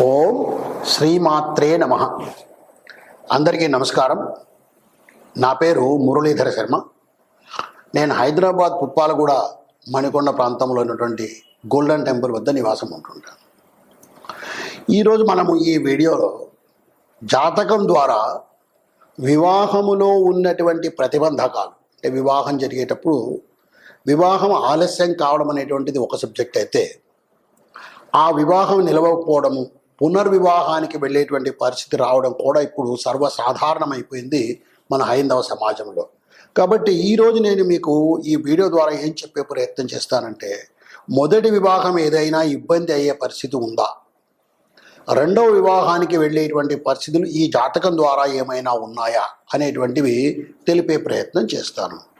ఓం శ్రీమాత్రే నమ. అందరికీ నమస్కారం. నా పేరు మురళీధర శర్మ. నేను హైదరాబాద్ పుప్పాలగూడ మణికొండ ప్రాంతంలో ఉన్నటువంటి గోల్డెన్ టెంపుల్ వద్ద నివాసం ఉంటుంటాను. ఈరోజు మనము ఈ వీడియోలో జాతకం ద్వారా వివాహములో ఉన్నటువంటి ప్రతిబంధకాలు అంటే వివాహం జరిగేటప్పుడు వివాహం ఆలస్యం కావడం అనేటువంటిది ఒక సబ్జెక్ట్ అయితే ఆ వివాహం నిలవకపోవడము పునర్వివాహానికి వెళ్ళేటువంటి పరిస్థితి రావడం కూడా ఇప్పుడు సర్వసాధారణమైపోయింది మన హైందవ సమాజంలో. కాబట్టి ఈరోజు నేను మీకు ఈ వీడియో ద్వారా ఏం చెప్పే ప్రయత్నం చేస్తానంటే మొదటి వివాహం ఏదైనా ఇబ్బంది అయ్యే పరిస్థితి ఉందా? రెండవ వివాహానికి వెళ్ళేటువంటి పరిస్థితులు ఈ జాతకం ద్వారా ఏమైనా ఉన్నాయా? అనేటువంటివి తెలిపే ప్రయత్నం చేస్తాను.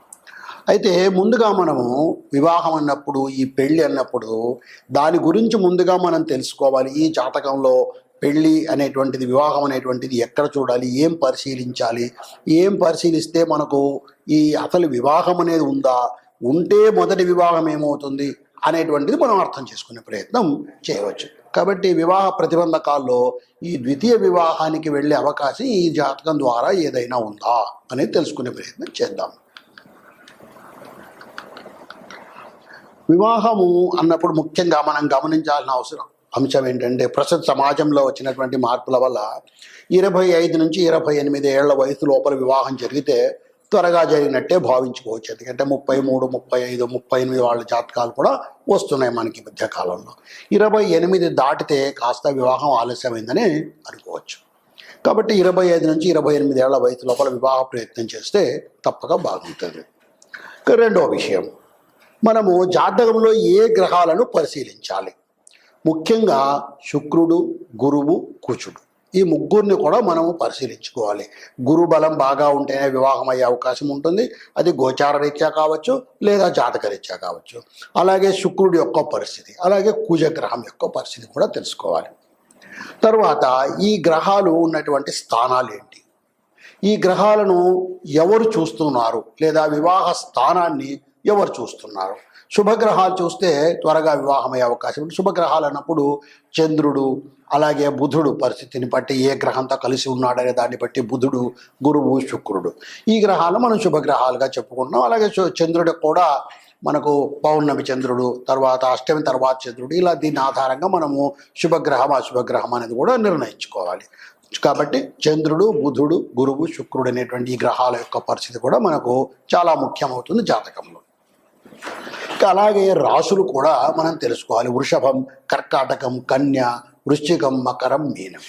అయితే ముందుగా మనము వివాహం అన్నప్పుడు ఈ పెళ్ళి అన్నప్పుడు దాని గురించి ముందుగా మనం తెలుసుకోవాలి. ఈ జాతకంలో పెళ్ళి అనేటువంటిది వివాహం అనేటువంటిది ఎక్కడ చూడాలి? ఏం పరిశీలించాలి? ఏం పరిశీలిస్తే మనకు ఈ అసలు వివాహం అనేది ఉందా? ఉంటే మొదటి వివాహం ఏమవుతుంది? అనేటువంటిది మనం అర్థం చేసుకునే ప్రయత్నం చేయవచ్చు. కాబట్టి వివాహ ప్రతిబంధకాల్లో ఈ ద్వితీయ వివాహానికి వెళ్ళే అవకాశం ఈ జాతకం ద్వారా ఏదైనా ఉందా అనేది తెలుసుకునే ప్రయత్నం చేద్దాం. వివాహము అన్నప్పుడు ముఖ్యంగా మనం గమనించాల్సిన అవసరం. అంశం ఏంటంటే ప్రస్తుత సమాజంలో వచ్చినటువంటి మార్పుల వల్ల ఇరవై ఐదు నుంచి ఇరవై ఎనిమిది ఏళ్ళ వయసు లోపల వివాహం జరిగితే త్వరగా జరిగినట్టే భావించుకోవచ్చు. ఎందుకంటే ముప్పై మూడు ముప్పై ఐదు ముప్పై ఎనిమిది వాళ్ళ జాతకాలు కూడా వస్తున్నాయి మనకి ఈ ఇరవై ఎనిమిది దాటితే కాస్త వివాహం ఆలస్యమైందని అనుకోవచ్చు. కాబట్టి ఇరవై ఐదు నుంచి ఇరవై ఎనిమిది ఏళ్ళ వయసు లోపల వివాహ ప్రయత్నం చేస్తే తప్పక బాగుంటుంది. రెండో విషయం. మనము జాతకంలో ఏ గ్రహాలను పరిశీలించాలి? ముఖ్యంగా శుక్రుడు గురువు కుచుడు ఈ ముగ్గురిని కూడా మనము పరిశీలించుకోవాలి. గురు బలం బాగా ఉంటేనే వివాహం అయ్యే అవకాశం ఉంటుంది. అది గోచార రీత్యా కావచ్చు లేదా జాతక రీత్యా కావచ్చు. అలాగే శుక్రుడి యొక్క పరిస్థితి అలాగే కుజగ్రహం యొక్క పరిస్థితి కూడా తెలుసుకోవాలి. తర్వాత ఈ గ్రహాలు ఉన్నటువంటి స్థానాలు ఏంటి? ఈ గ్రహాలను ఎవరు చూస్తున్నారు? లేదా వివాహ స్థానాన్ని ఎవరు చూస్తున్నారు? శుభగ్రహాలు చూస్తే త్వరగా వివాహమయ్యే అవకాశం ఉంది. శుభగ్రహాలు అన్నప్పుడు చంద్రుడు అలాగే బుధుడు పరిస్థితిని బట్టి ఏ గ్రహంతో కలిసి ఉన్నాడనే దాన్ని బట్టి బుధుడు గురువు శుక్రుడు. ఈ గ్రహాలు మనం శుభగ్రహాలుగా చెప్పుకుంటున్నాం. అలాగే చంద్రుడు కూడా మనకు పౌర్ణమి చంద్రుడు తర్వాత అష్టమి తర్వాత చంద్రుడు. ఇలా దీని ఆధారంగా మనము శుభగ్రహం అశుభగ్రహం అనేది కూడా నిర్ణయించుకోవాలి. కాబట్టి చంద్రుడు బుధుడు గురువు శుక్రుడు అనేటువంటి ఈ గ్రహాల యొక్క పరిస్థితి కూడా మనకు చాలా ముఖ్యమవుతుంది జాతకంలో. అలాగే రాసులు కూడా మనం తెలుసుకోవాలి. వృషభం కర్కాటకం కన్య వృశ్చికం మకరం మీనం.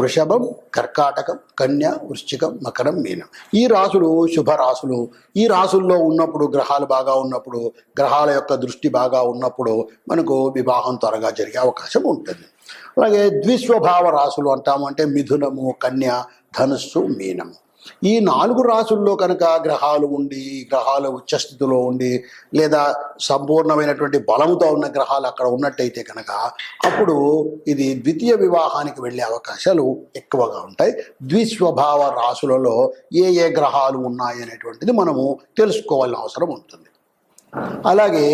వృషభం కర్కాటకం కన్య వృశ్చికం మకరం మీనం. ఈ రాసులు శుభ రాసులు. ఈ రాసుల్లో ఉన్నప్పుడు గ్రహాలు బాగా ఉన్నప్పుడు గ్రహాల యొక్క దృష్టి బాగా ఉన్నప్పుడు మనకు వివాహం త్వరగా జరిగే అవకాశం ఉంటుంది. అలాగే ద్విస్వభావ రాసులు అంటాము అంటే మిథునము కన్య ధనుస్సు మీనము. ఈ నాలుగు రాసుల్లో కనుక గ్రహాలు ఉండి గ్రహాలు ఉచ్చస్థితిలో ఉండి లేదా సంపూర్ణమైనటువంటి బలముతో ఉన్న గ్రహాలు అక్కడ ఉన్నట్టయితే కనుక అప్పుడు ఇది ద్వితీయ వివాహానికి వెళ్ళే అవకాశాలు ఎక్కువగా ఉంటాయి. ద్విస్వభావ రాసులలో ఏ ఏ గ్రహాలు ఉన్నాయి అనేటువంటిది మనము తెలుసుకోవాల్సిన అవసరం ఉంటుంది. అలాగే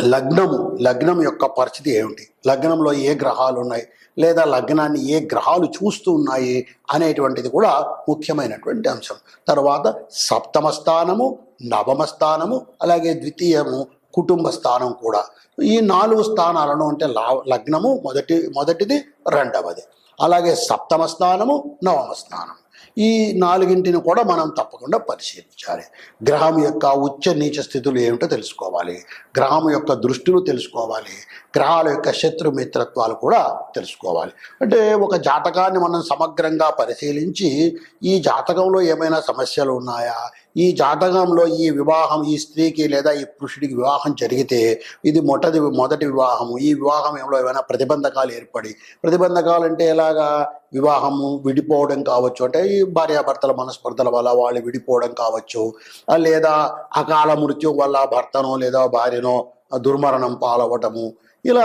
లగ్నము లగ్నం యొక్క పరిస్థితి ఏమిటి? లగ్నంలో ఏ గ్రహాలు ఉన్నాయి? లేదా లగ్నాన్ని ఏ గ్రహాలు చూస్తూ ఉన్నాయి? అనేటువంటిది కూడా ముఖ్యమైనటువంటి అంశం. తర్వాత సప్తమ స్థానము నవమ స్థానము అలాగే ద్వితీయము కుటుంబ స్థానం కూడా. ఈ నాలుగు స్థానాలను అంటే లా- లగ్నము మొదటి మొదటిది రెండవది. అలాగే సప్తమ స్థానము నవమ స్థానం. ఈ నాలుగింటిని కూడా మనం తప్పకుండా పరిశీలించాలి. గ్రహం యొక్క ఉచ్చ నీచ స్థితులు ఏమిటో తెలుసుకోవాలి. గ్రహం యొక్క దృష్టిను తెలుసుకోవాలి. గ్రహాల యొక్క శత్రు మిత్రత్వాలు కూడా తెలుసుకోవాలి. అంటే ఒక జాతకాన్ని మనం సమగ్రంగా పరిశీలించి ఈ జాతకంలో ఏమైనా సమస్యలు ఉన్నాయా? ఈ జాతకంలో ఈ వివాహం ఈ స్త్రీకి లేదా ఈ పురుషుడికి వివాహం జరిగితే ఇది మొదటి మొదటి వివాహము. ఈ వివాహం ఏమో ఏమైనా ప్రతిబంధకాలు ఏర్పడి ప్రతిబంధకాలు అంటే ఎలాగా? వివాహము విడిపోవడం కావచ్చు. అంటే ఈ భార్యాభర్తల మనస్పర్ధల వల్ల వాళ్ళు విడిపోవడం కావచ్చు. లేదా అకాల మృత్యు వల్ల భర్తనో లేదా భార్యనో దుర్మరణం పాలవటము ఇలా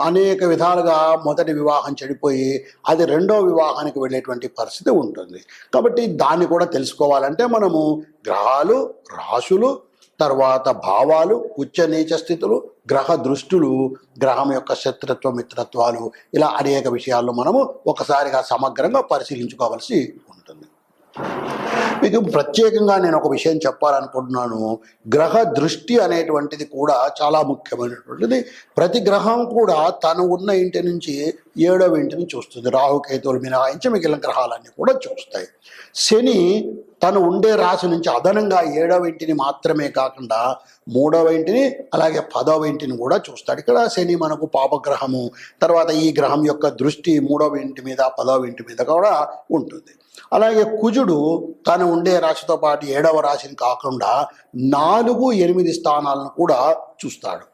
అనేక విధాలుగా మొదటి వివాహం చెడిపోయి అది రెండో వివాహానికి వెళ్ళేటువంటి పరిస్థితి ఉంటుంది. కాబట్టి దాన్ని కూడా తెలుసుకోవాలంటే మనము గ్రహాలు రాశులు తర్వాత భావాలు ఉచ్చ నీచ స్థితులు గ్రహ దృష్టులు గ్రహం యొక్క శత్రుత్వ మిత్రత్వాలు ఇలా అనేక విషయాల్లో మనము ఒకసారిగా సమగ్రంగా పరిశీలించుకోవాల్సి ఉంటుంది. మీకు ప్రత్యేకంగా నేను ఒక విషయం చెప్పాలనుకుంటున్నాను. గ్రహ దృష్టి అనేటువంటిది కూడా చాలా ముఖ్యమైనటువంటిది. ప్రతి గ్రహం కూడా తను ఉన్న ఇంటి నుంచి ఏడవ ఇంటిని చూస్తుంది. రాహుకేతువులు మినహాయించి మిగిలిన గ్రహాలన్నీ కూడా చూస్తాయి. శని తను ఉండే రాశి నుంచి అదనంగా ఏడవ ఇంటిని మాత్రమే కాకుండా మూడవ ఇంటిని అలాగే పదవ ఇంటిని కూడా చూస్తాడు. ఇక్కడ శని మనకు పాపగ్రహము తర్వాత ఈ గ్రహం యొక్క దృష్టి మూడవ ఇంటి మీద పదవ ఇంటి మీద కూడా ఉంటుంది. అలాగే కుజుడు తను ఉండే రాశితో పాటు ఏడవ రాశిని కాకుండా నాలుగు ఎనిమిది స్థానాలను కూడా చూస్తాడు.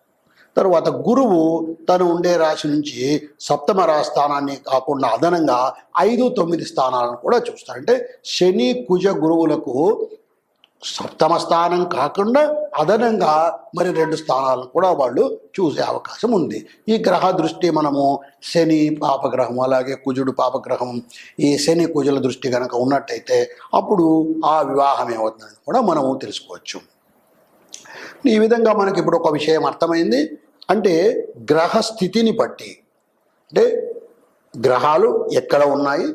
తరువాత గురువు తను ఉండే రాశి నుంచి సప్తమ స్థానాన్ని కాకుండా అదనంగా ఐదు తొమ్మిది స్థానాలను కూడా చూస్తాడు. అంటే శని కుజ గురువులకు సప్తమ స్థానం కాకుండా అదనంగా మరి రెండు స్థానాలను కూడా వాళ్ళు చూసే అవకాశం ఉంది. ఈ గ్రహ దృష్టి మనము శని పాపగ్రహం అలాగే కుజుడు పాపగ్రహం ఈ శని కుజుల దృష్టి కనుక ఉన్నట్టయితే అప్పుడు ఆ వివాహం ఏమవుతుందని కూడా మనము తెలుసుకోవచ్చు. ఈ విధంగా మనకి ఇప్పుడు ఒక విషయం అర్థమైంది. అంటే గ్రహ స్థితిని బట్టి అంటే గ్రహాలు ఎక్కడ ఉన్నాయి?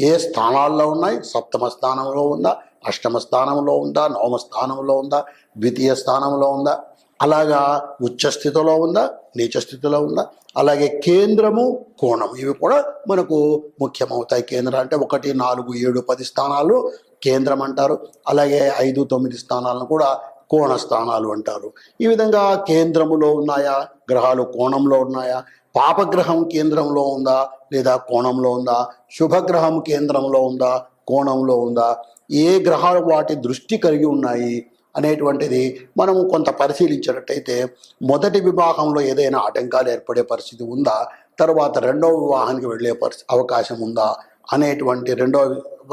ఏ స్థానాల్లో ఉన్నాయి? సప్తమ స్థానంలో ఉందా? అష్టమ స్థానంలో ఉందా? నవమ స్థానంలో ఉందా? ద్వితీయ స్థానంలో ఉందా? అలాగా ఉచ్చ స్థితిలో ఉందా? నీచ స్థితిలో ఉందా? అలాగే కేంద్రము కోణం ఇవి కూడా మనకు ముఖ్యమవుతాయి. కేంద్రం అంటే ఒకటి నాలుగు ఏడు పది స్థానాలు కేంద్రం అంటారు. అలాగే ఐదు తొమ్మిది స్థానాలను కూడా కోణ స్థానాలు అంటారు. ఈ విధంగా కేంద్రములో ఉన్నాయా? గ్రహాలు కోణంలో ఉన్నాయా? పాపగ్రహం కేంద్రంలో ఉందా? లేదా కోణంలో ఉందా? శుభగ్రహం కేంద్రంలో ఉందా? కోణంలో ఉందా? ఏ గ్రహాలు వాటి దృష్టి కలిగి ఉన్నాయి అనేటువంటిది మనము కొంత పరిశీలించినట్టయితే మొదటి వివాహంలో ఏదైనా ఆటంకాలు ఏర్పడే పరిస్థితి ఉందా? తర్వాత రెండవ వివాహానికి వెళ్ళే పరిస్థి అవకాశం ఉందా? అనేటువంటి రెండవ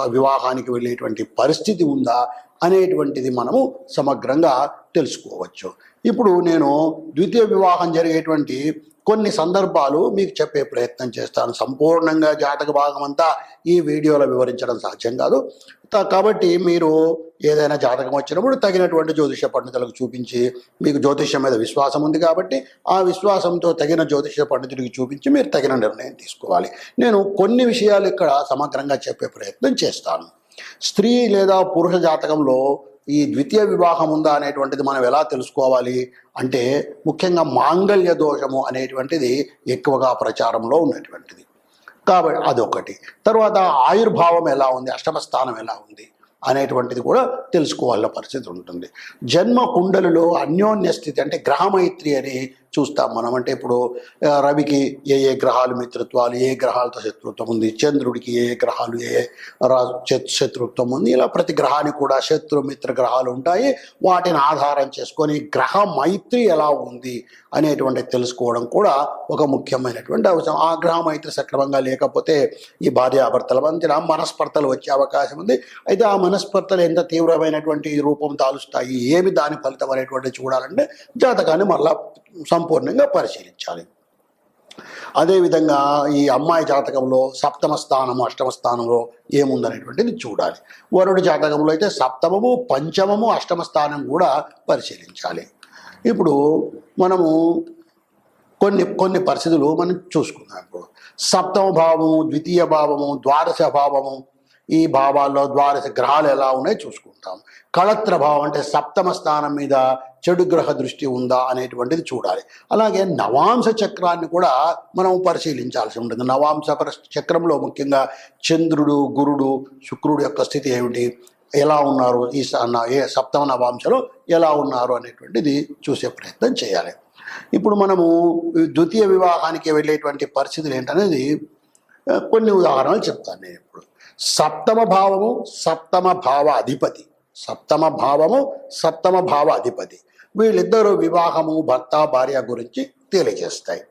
వివాహానికి వెళ్ళేటువంటి పరిస్థితి ఉందా? అనేటువంటిది మనము సమగ్రంగా తెలుసుకోవచ్చు. ఇప్పుడు నేను ద్వితీయ వివాహం జరిగేటువంటి కొన్ని సందర్భాలు మీకు చెప్పే ప్రయత్నం చేస్తాను. సంపూర్ణంగా జాతక భాగం అంతా ఈ వీడియోలో వివరించడం సాధ్యం కాదు. కాబట్టి మీరు ఏదైనా జాతకం వచ్చినప్పుడు తగినటువంటి జ్యోతిష పండితులకు చూపించి మీకు జ్యోతిష్యం మీద విశ్వాసం ఉంది కాబట్టి ఆ విశ్వాసంతో తగిన జ్యోతిష పండితుడికి చూపించి మీరు తగిన నిర్ణయం తీసుకోవాలి. నేను కొన్ని విషయాలు ఇక్కడ సమగ్రంగా చెప్పే ప్రయత్నం చేస్తాను. స్త్రీ లేదా పురుష జాతకంలో ఈ ద్వితీయ వివాహం ఉందా అనేటువంటిది మనం ఎలా తెలుసుకోవాలి అంటే ముఖ్యంగా మాంగళ్య దోషము అనేటువంటిది ఎక్కువగా ప్రచారంలో ఉన్నటువంటిది. కాబట్టి అదొకటి. తర్వాత ఆయుర్భావం ఎలా ఉంది అష్టమ స్థానం ఎలా ఉంది అనేటువంటిది కూడా తెలుసుకోవాల పరిస్థితి ఉంటుంది. జన్మ కుండలలో అన్యోన్య స్థితి అంటే గ్రహమైత్రి అని చూస్తాం మనం. అంటే ఇప్పుడు రవికి ఏ ఏ గ్రహాలు మిత్రత్వాలు ఏ గ్రహాలతో శత్రుత్వం ఉంది? చంద్రుడికి ఏ ఏ గ్రహాలు ఏ ఏ శత్రుత్వం ఉంది? ఇలా ప్రతి గ్రహానికి కూడా శత్రు మిత్ర గ్రహాలు ఉంటాయి. వాటిని ఆధారం చేసుకొని గ్రహ మైత్రి ఎలా ఉంది అనేటువంటి తెలుసుకోవడం కూడా ఒక ముఖ్యమైనటువంటి అవసరం ఆ గ్రహ మైత్రి సక్రమంగా లేకపోతే ఈ భార్యాభర్తల మధ్యన మనస్పర్ధలు వచ్చే అవకాశం ఉంది. అయితే ఆ మనస్పర్ధలు ఎంత తీవ్రమైనటువంటి రూపం తాలుస్తాయి? ఏమి దాని ఫలితం అనేటువంటి చూడాలంటే జాతకాన్ని మళ్ళా సంపూర్ణంగా పరిశీలించాలి. అదేవిధంగా ఈ అమ్మాయి జాతకంలో సప్తమ స్థానము అష్టమ స్థానంలో ఏముందనేటువంటిది చూడాలి. వరుడి జాతకంలో అయితే సప్తమము పంచమము అష్టమ స్థానం కూడా పరిశీలించాలి. ఇప్పుడు మనము కొన్ని కొన్ని పరిస్థితులు మనం చూసుకున్నాం ఇప్పుడు. సప్తమ భావము ద్వితీయ భావము ద్వాదశ భావము ఈ భావాల్లో ద్వాదశ గ్రహాలు ఎలా ఉన్నాయో చూసుకుంటాం. కళత్ర భావం అంటే సప్తమ స్థానం మీద చెడు గ్రహ దృష్టి ఉందా అనేటువంటిది చూడాలి. అలాగే నవాంశ చక్రాన్ని కూడా మనం పరిశీలించాల్సి ఉంటుంది. నవాంశ చక్రంలో ముఖ్యంగా చంద్రుడు గురుడు శుక్రుడు యొక్క స్థితి ఏమిటి? ఎలా ఉన్నారు? ఈ ఏ సప్తమ నవాంశలో ఎలా ఉన్నారు అనేటువంటిది చూసే ప్రయత్నం చేయాలి. ఇప్పుడు మనము ద్వితీయ వివాహానికి వెళ్ళేటువంటి పరిస్థితులు ఏంటనేది కొన్ని ఉదాహరణలు చెప్తాను నేను ఇప్పుడు. సప్తమ భావము సప్తమ భావ అధిపతి సప్తమ భావము సప్తమ భావ అధిపతి వీళ్ళిద్దరూ వివాహము భర్త భార్య గురించి తెలియజేస్తాయి.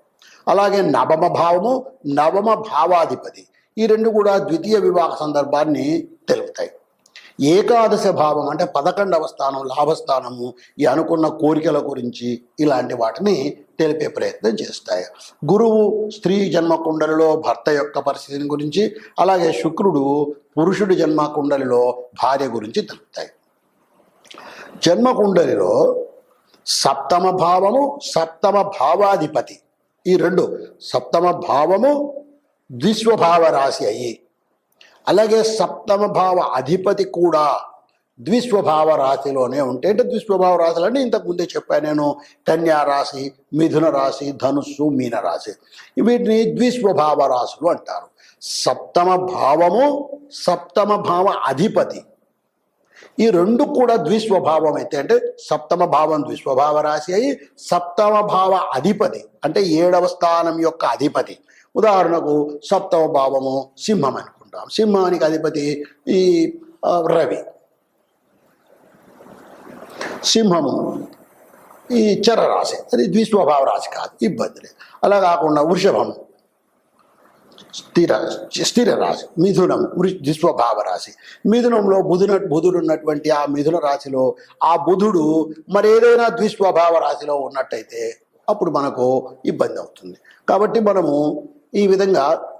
అలాగే నవమ భావము నవమ భావాధిపతి. ఈ రెండు కూడా ద్వితీయ వివాహ సందర్భాన్ని తెలుపుతాయి. ఏకాదశ భావం అంటే పదకొండవ స్థానం లాభస్థానము ఈ అనుకున్న కోరికల గురించి ఇలాంటి వాటిని తెలిపే ప్రయత్నం చేస్తాయి. గురువు స్త్రీ జన్మ కుండలిలో భర్త యొక్క పరిస్థితిని గురించి అలాగే శుక్రుడు పురుషుడి జన్మ కుండలిలో భార్య గురించి తెలుపుతాయి. జన్మకుండలిలో సప్తమ భావము సప్తమ భావాధిపతి. ఈ రెండు సప్తమ భావము ద్విస్వభావ రాశి అయ్యి అలాగే సప్తమ భావ అధిపతి కూడా ద్విస్వభావ రాశిలోనే ఉంటే అంటే ద్విస్వభావ రాశులు అంటే ఇంతకు ముందే చెప్పాను నేను. కన్యా రాశి మిథున రాశి ధనుస్సు మీన రాశి. వీటిని ద్విస్వభావ రాశులు అంటారు. సప్తమ భావము సప్తమ భావ అధిపతి. ఈ రెండు కూడా ద్విస్వభావం అయితే అంటే సప్తమ భావం ద్విస్వభావ రాశి అయి సప్తమ భావ అధిపతి అంటే ఏడవ స్థానం యొక్క అధిపతి. ఉదాహరణకు సప్తమ భావము సింహం అనుకుంటాం. సింహానికి అధిపతి ఈ రవి. సింహము ఈ చర రాశి అది ద్విస్వభావ రాశి కాదు ఇబ్బంది లేదు. అలా కాకుండా వృషభం స్థిర స్థిర రాశి మిథునం వృ- ద్విస్వభావ రాశి. మిథునంలో బుధున బుధుడు ఉన్నటువంటి ఆ మిథున రాశిలో ఆ బుధుడు మరి ఏదైనా ద్విస్వభావ రాశిలో ఉన్నట్టయితే అప్పుడు మనకు ఇబ్బంది అవుతుంది. కాబట్టి మనము ఈ విధంగా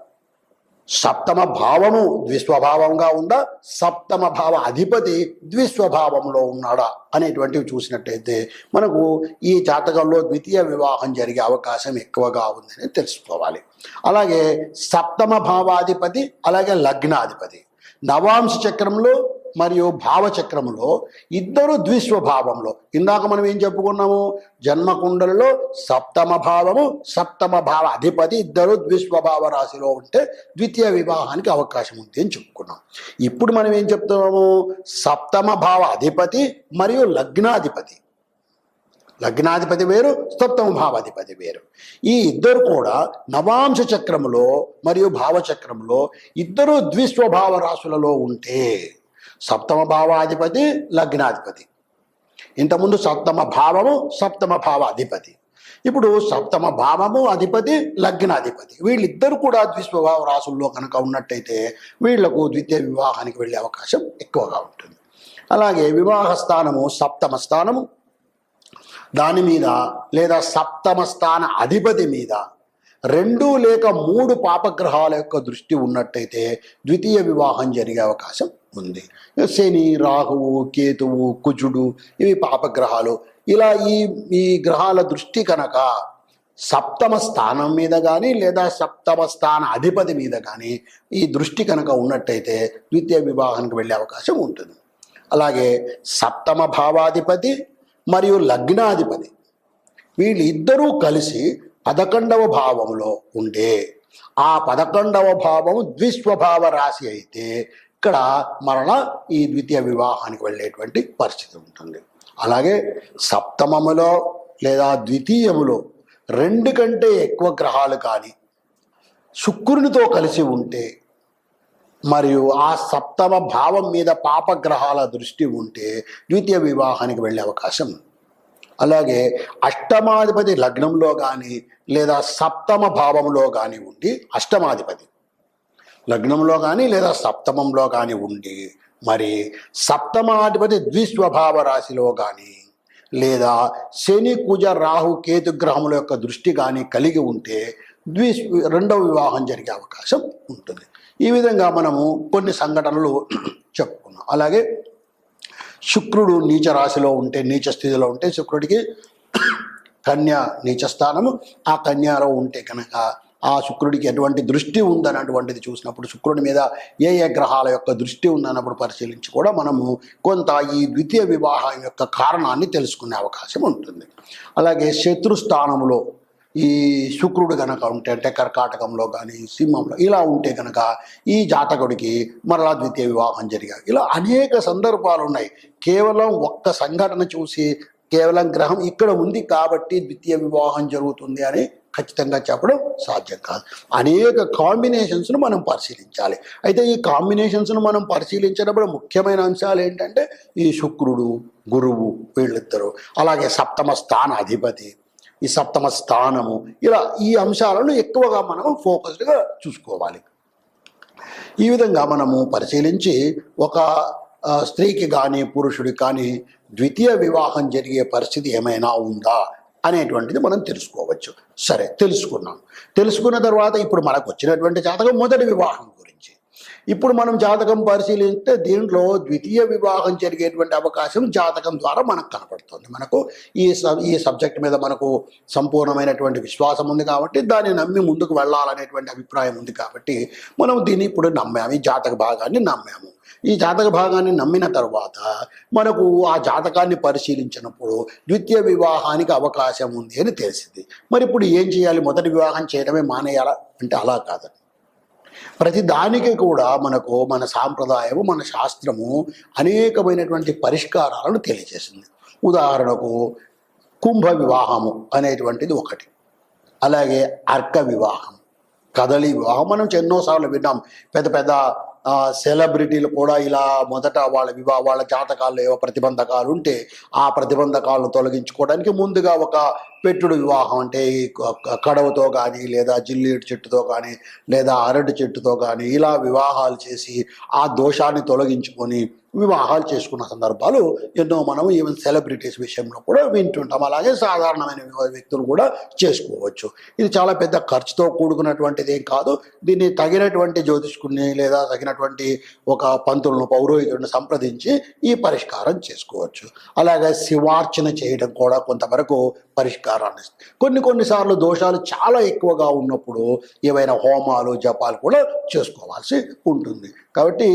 సప్తమ భావము ద్విస్వభావంగా ఉందా? సప్తమ భావ అధిపతి ద్విస్వభావంలో ఉన్నాడా? అనేటువంటివి చూసినట్టయితే మనకు ఈ జాతకంలో ద్వితీయ వివాహం జరిగే అవకాశం ఎక్కువగా ఉందని తెలుసుకోవాలి. అలాగే సప్తమ భావాధిపతి అలాగే లగ్నాధిపతి. నవాంశ చక్రంలో మరియు భావచక్రములో ఇద్దరు ద్విస్వభావంలో ఇందాక మనం ఏం చెప్పుకున్నాము? జన్మకుండలలో సప్తమ భావము సప్తమ భావ అధిపతి ఇద్దరు ద్విస్వభావ రాశిలో ఉంటే ద్వితీయ వివాహానికి అవకాశం ఉంది అని చెప్పుకున్నాం. ఇప్పుడు మనం ఏం చెప్తున్నాము? సప్తమ భావ అధిపతి మరియు లగ్నాధిపతి. లగ్నాధిపతి వేరు సప్తమ భావాధిపతి వేరు. ఈ ఇద్దరు కూడా నవాంశ చక్రములో మరియు భావచక్రంలో ఇద్దరు ద్విస్వభావ రాశులలో ఉంటే సప్తమ భావాధిపతి లగ్నాధిపతి. ఇంతకుముందు సప్తమ భావము సప్తమ భావాధిపతి. ఇప్పుడు సప్తమ భావము అధిపతి లగ్నాధిపతి. వీళ్ళిద్దరు కూడా ద్విస్వభావ రాసుల్లో కనుక ఉన్నట్టయితే వీళ్ళకు ద్వితీయ వివాహానికి వెళ్ళే అవకాశం ఎక్కువగా ఉంటుంది. అలాగే వివాహ స్థానము సప్తమ స్థానము. దాని మీద లేదా సప్తమ స్థాన అధిపతి మీద రెండు లేక మూడు పాపగ్రహాల యొక్క దృష్టి ఉన్నట్టయితే ద్వితీయ వివాహం జరిగే అవకాశం ఉంది. శని రాహువు కేతువు కుజుడు ఇవి పాపగ్రహాలు. ఇలా ఈ ఈ గ్రహాల దృష్టి కనుక సప్తమ స్థానం మీద కానీ లేదా సప్తమ స్థాన అధిపతి మీద కానీ ఈ దృష్టి కనుక ఉన్నట్టయితే ద్వితీయ వివాహానికి వెళ్ళే అవకాశం ఉంటుంది. అలాగే సప్తమ భావాధిపతి మరియు లగ్నాధిపతి వీళ్ళిద్దరూ కలిసి పదకొండవ భావంలో ఉండే. ఆ పదకొండవ భావం ద్విస్వభావ రాశి అయితే ఇక్కడ మరణ ఈ ద్వితీయ వివాహానికి వెళ్ళేటువంటి పరిస్థితి ఉంటుంది. అలాగే సప్తమములో లేదా ద్వితీయములో రెండు కంటే ఎక్కువ గ్రహాలు కానీ శుక్రునితో కలిసి ఉంటే మరియు ఆ సప్తమ భావం మీద పాపగ్రహాల దృష్టి ఉంటే ద్వితీయ వివాహానికి వెళ్ళే అవకాశం అలాగే అష్టమాధిపతి లగ్నంలో కానీ లేదా సప్తమ భావంలో కానీ ఉండి అష్టమాధిపతి లగ్నంలో కానీ లేదా సప్తమంలో కానీ ఉండి మరి సప్తమాధిపతి ద్విస్వభావ రాశిలో కానీ లేదా శని కుజ రాహు కేతు గ్రహముల యొక్క దృష్టి కానీ కలిగి ఉంటే ద్వి రెండవ వివాహం జరిగే అవకాశం ఉంటుంది. ఈ విధంగా మనము కొన్ని సంఘటనలు చెప్పుకున్నాం. అలాగే శుక్రుడు నీచ రాశిలో ఉంటే నీచ స్థితిలో ఉంటే శుక్రుడికి కన్య నీచ స్థానము ఆ కన్యాలో ఉంటే కనుక ఆ శుక్రుడికి ఎటువంటి దృష్టి ఉందన్నటువంటిది చూసినప్పుడు శుక్రుడి మీద ఏ ఏ గ్రహాల యొక్క దృష్టి ఉందన్నప్పుడు పరిశీలించి కూడా మనము కొంత ఈ ద్వితీయ వివాహం యొక్క కారణాన్ని తెలుసుకునే అవకాశం ఉంటుంది. అలాగే శత్రు స్థానంలో ఈ శుక్రుడు కనుక ఉంటే అంటే కర్కాటకంలో కానీ సింహంలో ఇలా ఉంటే కనుక ఈ జాతకుడికి మరలా ద్వితీయ వివాహం జరిగాయి. ఇలా అనేక సందర్భాలు ఉన్నాయి. కేవలం ఒక్క సంఘటన చూసి కేవలం గ్రహం ఇక్కడ ఉంది కాబట్టి ద్వితీయ వివాహం జరుగుతుంది అని ఖచ్చితంగా చెప్పడం సాధ్యం కాదు. అనేక కాంబినేషన్స్ను మనం పరిశీలించాలి. అయితే ఈ కాంబినేషన్స్ను మనం పరిశీలించినప్పుడు ముఖ్యమైన అంశాలు ఏంటంటే ఈ శుక్రుడు గురువు వీళ్ళిద్దరు అలాగే సప్తమ స్థాన అధిపతి ఈ సప్తమ స్థానము ఇలా ఈ అంశాలను ఎక్కువగా మనం ఫోకస్డ్గా చూసుకోవాలి. ఈ విధంగా మనము పరిశీలించి ఒక స్త్రీకి కానీ పురుషుడికి కానీ ద్వితీయ వివాహం జరిగే పరిస్థితి ఏమైనా ఉందా? అనేటువంటిది మనం తెలుసుకోవచ్చు. సరే తెలుసుకున్నాం. తెలుసుకున్న తర్వాత ఇప్పుడు మనకు వచ్చినటువంటి జాతకం మొదటి వివాహం గురించి. ఇప్పుడు మనం జాతకం పరిశీలిస్తే దీంట్లో ద్వితీయ వివాహం జరిగేటువంటి అవకాశం జాతకం ద్వారా మనకు కనపడుతుంది. మనకు ఈ సబ్ ఈ సబ్జెక్ట్ మీద మనకు సంపూర్ణమైనటువంటి విశ్వాసం ఉంది కాబట్టి దాన్ని నమ్మి ముందుకు వెళ్ళాలనేటువంటి అభిప్రాయం ఉంది కాబట్టి మనం దీన్ని ఇప్పుడు నమ్మాము. ఈ జాతక భాగాన్ని నమ్మాము. ఈ జాతక భాగాన్ని నమ్మిన తర్వాత మనకు ఆ జాతకాన్ని పరిశీలించినప్పుడు ద్వితీయ వివాహానికి అవకాశం ఉంది అని తెలిసింది. మరి ఇప్పుడు ఏం చేయాలి? మొదటి వివాహం చేయడమే మానేయాలా? అంటే అలా కాదండి ప్రతి దానికి కూడా మనకు మన సాంప్రదాయము మన శాస్త్రము అనేకమైనటువంటి పరిష్కారాలను తెలియజేసింది. ఉదాహరణకు కుంభ వివాహము అనేటువంటిది ఒకటి. అలాగే అర్క వివాహం కదలి వివాహం. మనం ఎన్నోసార్లు విన్నాం. పెద్ద పెద్ద సెలబ్రిటీలు కూడా ఇలా మొదట వాళ్ళ వివా వాళ్ళ జాతకాల్లో ఏవో ప్రతిబంధకాలు ఉంటే ఆ ప్రతిబంధకాలను తొలగించుకోవడానికి ముందుగా ఒక పెట్టుడు వివాహం అంటే కడవతో కానీ లేదా జిల్లేడు చెట్టుతో కానీ లేదా అరటి చెట్టుతో కానీ ఇలా వివాహాలు చేసి ఆ దోషాన్ని తొలగించుకొని వివాహాలు చేసుకున్న సందర్భాలు ఎన్నో మనం ఈవెన్ సెలబ్రిటీస్ విషయంలో కూడా వింటుంటాం. అలాగే సాధారణమైన వ్యక్తులు కూడా చేసుకోవచ్చు. ఇది చాలా పెద్ద ఖర్చుతో కూడుకున్నటువంటిది ఏం కాదు. దీన్ని తగినటువంటి జ్యోతిష్కుని లేదా తగినటువంటి ఒక పంతులను పౌరోహితుడిని సంప్రదించి ఈ పరిష్కారం చేసుకోవచ్చు. అలాగే శివార్చన చేయడం కూడా కొంతవరకు పరిష్కారం పరిష్కారాన్ని కొన్ని కొన్నిసార్లు దోషాలు చాలా ఎక్కువగా ఉన్నప్పుడు ఏవైనా హోమాలు జపాలు కూడా చేసుకోవాల్సి ఉంటుంది. కాబట్టి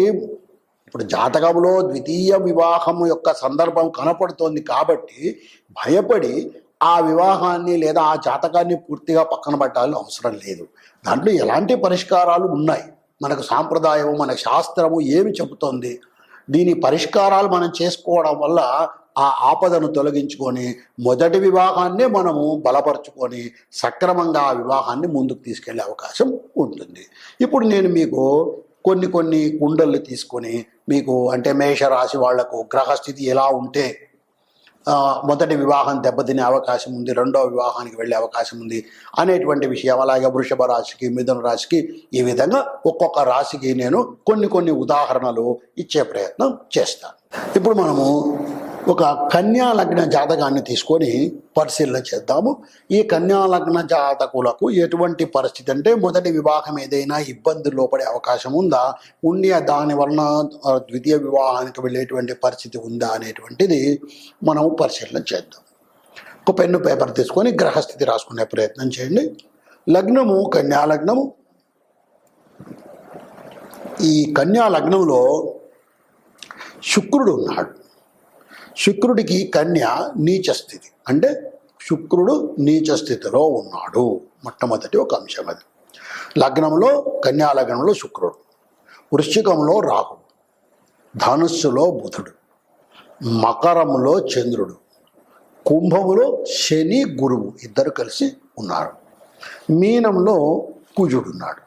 ఇప్పుడు జాతకంలో ద్వితీయ వివాహం యొక్క సందర్భం కనపడుతోంది కాబట్టి భయపడి ఆ వివాహాన్ని లేదా ఆ జాతకాన్ని పూర్తిగా పక్కన పెట్టాలని అవసరం లేదు. దాంట్లో ఎలాంటి పరిష్కారాలు ఉన్నాయి? మనకు సాంప్రదాయము మన శాస్త్రము ఏమి చెబుతోంది? దీని పరిష్కారాలు మనం చేసుకోవడం వల్ల ఆ ఆపదను తొలగించుకొని మొదటి వివాహాన్నే మనము బలపరుచుకొని సక్రమంగా ఆ వివాహాన్ని ముందుకు తీసుకెళ్ళే అవకాశం ఉంటుంది. ఇప్పుడు నేను మీకు కొన్ని కొన్ని కుండలు తీసుకొని మీకు అంటే మేషరాశి వాళ్ళకు గ్రహస్థితి ఎలా ఉంటే మొదటి వివాహం దెబ్బతినే అవకాశం ఉంది రెండో వివాహానికి వెళ్ళే అవకాశం ఉంది అనేటువంటి విషయం అలాగే వృషభ రాశికి మిథున రాశికి ఈ విధంగా ఒక్కొక్క రాశికి నేను కొన్ని కొన్ని ఉదాహరణలు ఇచ్చే ప్రయత్నం చేస్తాను. ఇప్పుడు మనము ఒక కన్యా లగ్న జాతకాన్ని తీసుకొని పరిశీలన చేద్దాము. ఈ కన్యా లగ్న జాతకులకు ఎటువంటి పరిస్థితి అంటే మొదటి వివాహం ఏదైనా ఇబ్బందుల్లో పడే అవకాశం ఉందా? ఉండి దాని వలన ద్వితీయ వివాహానికి వెళ్ళేటువంటి పరిస్థితి ఉందా అనేటువంటిది మనం పరిశీలన చేద్దాం. ఒక పెన్ను పేపర్ తీసుకొని గ్రహస్థితి రాసుకునే ప్రయత్నం చేయండి. లగ్నము కన్యా లగ్నము ఈ కన్యా లగ్నంలో శుక్రుడు ఉన్నాడు. శుక్రుడికి కన్య నీచ స్థితి. అంటే శుక్రుడు నీచ స్థితిలో ఉన్నాడు. మొట్టమొదటి ఒక అంశం అది. లగ్నంలో కన్యా లగ్నంలో శుక్రుడు. వృశ్చికంలో రాహుడు ధనుస్సులో బుధుడు. మకరంలో చంద్రుడు. కుంభములో శని గురువు ఇద్దరు కలిసి ఉన్నారు. మీనంలో కుజుడున్నాడు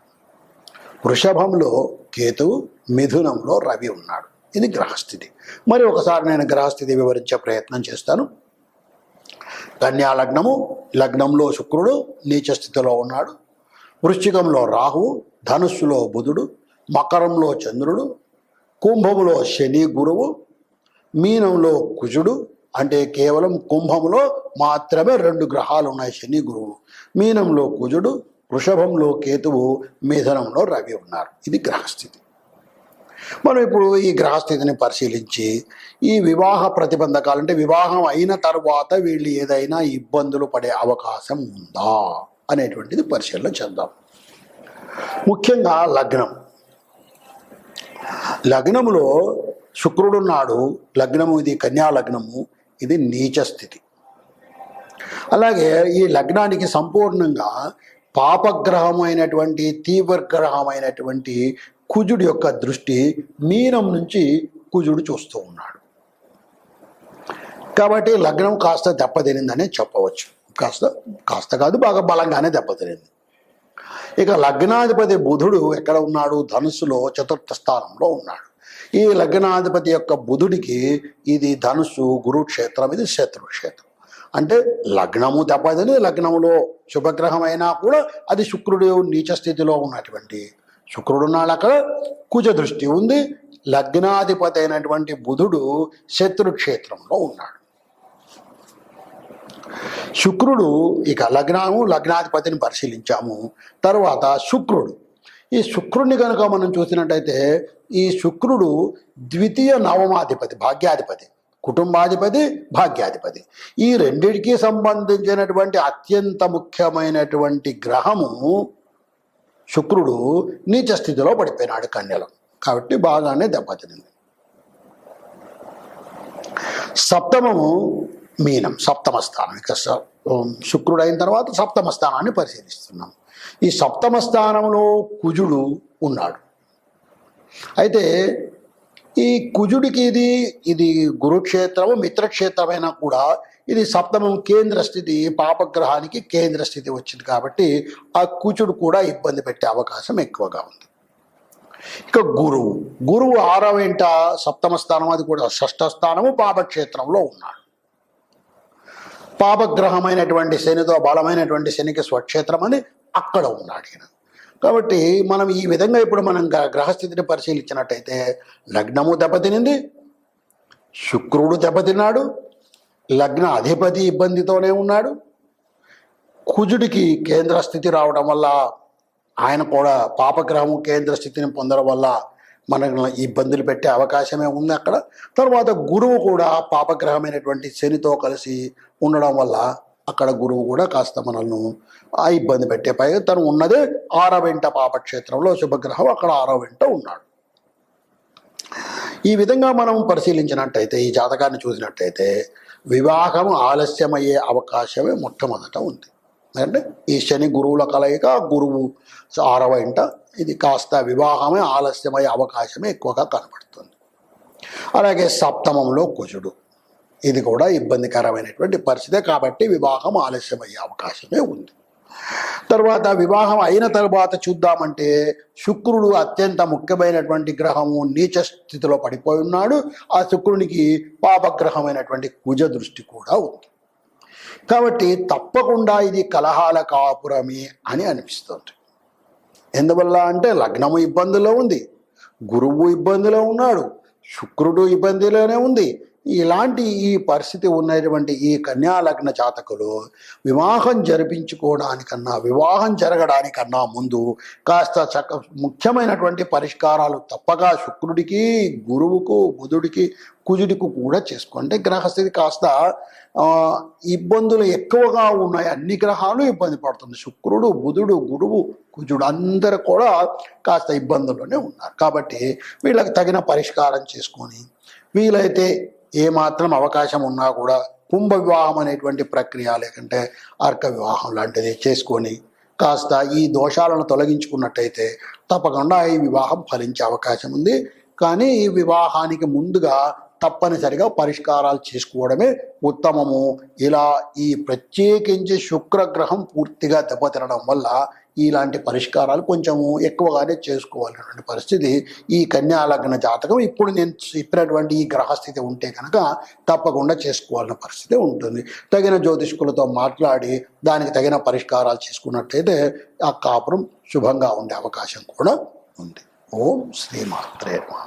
వృషభంలో కేతువు మిథునంలో రవి ఉన్నాడు. ఇది గ్రహస్థితి. మరి ఒకసారి నేను గ్రహస్థితి వివరించే ప్రయత్నం చేస్తాను. కన్యా లగ్నము లగ్నంలో శుక్రుడు నీచ స్థితిలో ఉన్నాడు. వృశ్చికంలో రాహువు ధనుస్సులో బుధుడు మకరంలో చంద్రుడు కుంభములో శని గురువు మీనంలో కుజుడు అంటే కేవలం కుంభంలో మాత్రమే రెండు గ్రహాలు ఉన్నాయి శని గురువు. మీనంలో కుజుడు వృషభంలో కేతువు మిథునంలో రవి ఉన్నారు. ఇది గ్రహస్థితి. మనం ఇప్పుడు ఈ గ్రహస్థితిని పరిశీలించి ఈ వివాహ ప్రతిబంధకాలు అంటే వివాహం అయిన తర్వాత వీళ్ళు ఏదైనా ఇబ్బందులు పడే అవకాశం ఉందా అనేటువంటిది పరిశీలన చేద్దాం. ముఖ్యంగా లగ్నం. లగ్నములో శుక్రుడున్నాడు లగ్నము ఇది కన్యా లగ్నము. ఇది నీచ స్థితి. అలాగే ఈ లగ్నానికి సంపూర్ణంగా పాపగ్రహమైనటువంటి తీవ్రగ్రహమైనటువంటి కుజుడి యొక్క దృష్టి మీనం నుంచి కుజుడు చూస్తూ ఉన్నాడు. కాబట్టి లగ్నం కాస్త దెబ్బతినిందనే చెప్పవచ్చు. కాస్త కాస్త కాదు బాగా బలంగానే దెబ్బతినింది. ఇక లగ్నాధిపతి బుధుడు ఎక్కడ ఉన్నాడు? ధనుస్సులో చతుర్థ స్థానంలో ఉన్నాడు. ఈ లగ్నాధిపతి యొక్క బుధుడికి ఇది ధనుస్సు గురుక్షేత్రం ఇది శత్రుక్షేత్రం. అంటే లగ్నము దెబ్బతిని లగ్నములో శుభగ్రహం అయినా కూడా అది శుక్రుడు నీచ స్థితిలో ఉన్నటువంటి శుక్రుడు ఉన్నాడు అక్కడ కుజ దృష్టి ఉంది. లగ్నాధిపతి అయినటువంటి బుధుడు శత్రుక్షేత్రంలో ఉన్నాడు. శుక్రుడు ఇక లగ్నము లగ్నాధిపతిని పరిశీలించాము. తర్వాత శుక్రుడు. ఈ శుక్రుడిని కనుక మనం చూసినట్టయితే ఈ శుక్రుడు ద్వితీయ నవమాధిపతి భాగ్యాధిపతి కుటుంబాధిపతి భాగ్యాధిపతి. ఈ రెండిటికి సంబంధించినటువంటి అత్యంత ముఖ్యమైనటువంటి గ్రహము శుక్రుడు నీచ స్థితిలో పడిపోయినాడు కన్యలో. కాబట్టి బాగానే దెబ్బతినింది. సప్తమము మీనం సప్తమ స్థానం. ఇక శుక్రుడు అయిన తర్వాత సప్తమ స్థానాన్ని పరిశీలిస్తున్నాం. ఈ సప్తమ స్థానంలో కుజుడు ఉన్నాడు. అయితే ఈ కుజుడికి ఇది ఇది గురుక్షేత్రము మిత్రక్షేత్రమైనా కూడా ఇది సప్తమం కేంద్ర స్థితి పాపగ్రహానికి కేంద్ర స్థితి వచ్చింది కాబట్టి ఆ కూచుడు కూడా ఇబ్బంది పెట్టే అవకాశం ఎక్కువగా ఉంది. ఇక గురువు. గురువు ఆరవ ఏంట సప్తమ స్థానం అది కూడా షష్ఠ స్థానము పాపక్షేత్రంలో ఉన్నాడు. పాపగ్రహమైనటువంటి శనితో బలమైనటువంటి శనికి స్వక్షేత్రం అని అక్కడ ఉన్నాడు ఈయన. కాబట్టి మనం ఈ విధంగా ఇప్పుడు మనం గ్రహస్థితిని పరిశీలించినట్టయితే లగ్నము దెబ్బతినింది శుక్రుడు దెబ్బతిన్నాడు లగ్న అధిపతి ఇబ్బందితోనే ఉన్నాడు. కుజుడికి కేంద్ర స్థితి రావడం వల్ల ఆయన కూడా పాపగ్రహము కేంద్ర స్థితిని పొందడం వల్ల మనకు ఇబ్బందులు పెట్టే అవకాశమే ఉంది అక్కడ. తర్వాత గురువు కూడా పాపగ్రహమైనటువంటి శనితో కలిసి ఉండడం వల్ల అక్కడ గురువు కూడా కాస్త మనల్ని ఆ ఇబ్బంది పెట్టే పైగా తను ఉన్నదే ఆరవెంట పాపక్షేత్రంలో శుభగ్రహం. అక్కడ ఆరవెంట ఉన్నాడు. ఈ విధంగా మనం పరిశీలించినట్టయితే ఈ జాతకాన్ని చూసినట్టయితే వివాహం ఆలస్యమయ్యే అవకాశమే మొట్టమొదట ఉంది. అంటే ఈ శని గురువుల కలయిక గురువు ఆరవ ఇంట ఇది కాస్త వివాహమే ఆలస్యమయ్యే అవకాశమే ఎక్కువగా కనబడుతుంది. అలాగే సప్తమంలో కుజుడు. ఇది కూడా ఇబ్బందికరమైనటువంటి పరిస్థితే కాబట్టి వివాహం ఆలస్యమయ్యే అవకాశమే ఉంది. తర్వాత వివాహం అయిన తర్వాత చూద్దామంటే శుక్రుడు అత్యంత ముఖ్యమైనటువంటి గ్రహము నీచ స్థితిలో పడిపోయి ఉన్నాడు. ఆ శుక్రునికి పాపగ్రహమైనటువంటి కుజ దృష్టి కూడా ఉంది. కాబట్టి తప్పకుండా ఇది కలహాల కాపురమే అని అనిపిస్తుంది. ఎందువల్ల అంటే లగ్నము ఇబ్బందిలో ఉంది. గురువు ఇబ్బందిలో ఉన్నాడు. శుక్రుడు ఇబ్బందిలోనే ఉంది. ఇలాంటి ఈ పరిస్థితి ఉన్నటువంటి ఈ కన్యాలగ్న జాతకులు వివాహం జరిపించుకోవడానికన్నా వివాహం జరగడానికన్నా ముందు కాస్త చక్క ముఖ్యమైనటువంటి పరిష్కారాలు తప్పగా శుక్రుడికి గురువుకు బుధుడికి కుజుడికి కూడా చేసుకోండి గ్రహస్థితి కాస్త ఇబ్బందులు ఎక్కువగా ఉన్నాయి. అన్ని గ్రహాలు ఇబ్బంది పడుతుంది. శుక్రుడు బుధుడు గురువు కుజుడు అందరూ కూడా కాస్త ఇబ్బందుల్లోనే ఉన్నారు. కాబట్టి వీళ్ళకి తగిన పరిష్కారం చేసుకొని వీలైతే ఏమాత్రం అవకాశం ఉన్నా కూడా కుంభ వివాహం అనేటువంటి ప్రక్రియ లేకంటే అర్క వివాహం లాంటిది చేసుకొని కాస్త ఈ దోషాలను తొలగించుకున్నట్టయితే తప్పకుండా ఈ వివాహం ఫలించే అవకాశం ఉంది. కానీ ఈ వివాహానికి ముందుగా తప్పనిసరిగా పరిష్కారాలు చేసుకోవడమే ఉత్తమము. ఇలా ఈ ప్రత్యేకించి శుక్రగ్రహం పూర్తిగా దెబ్బతినడం వల్ల ఇలాంటి పరిష్కారాలు కొంచెము ఎక్కువగానే చేసుకోవాలన్నటువంటి పరిస్థితి. ఈ కన్యా లగ్న జాతకం ఇప్పుడు నేను చెప్పినటువంటి ఈ గ్రహస్థితి ఉంటే కనుక తప్పకుండా చేసుకోవాలన్న పరిస్థితి ఉంటుంది. తగిన జ్యోతిష్కులతో మాట్లాడి దానికి తగిన పరిష్కారాలు చేసుకున్నట్లయితే ఆ కాపురం శుభంగా ఉండే అవకాశం కూడా ఉంది. ఓం శ్రీమాత్రే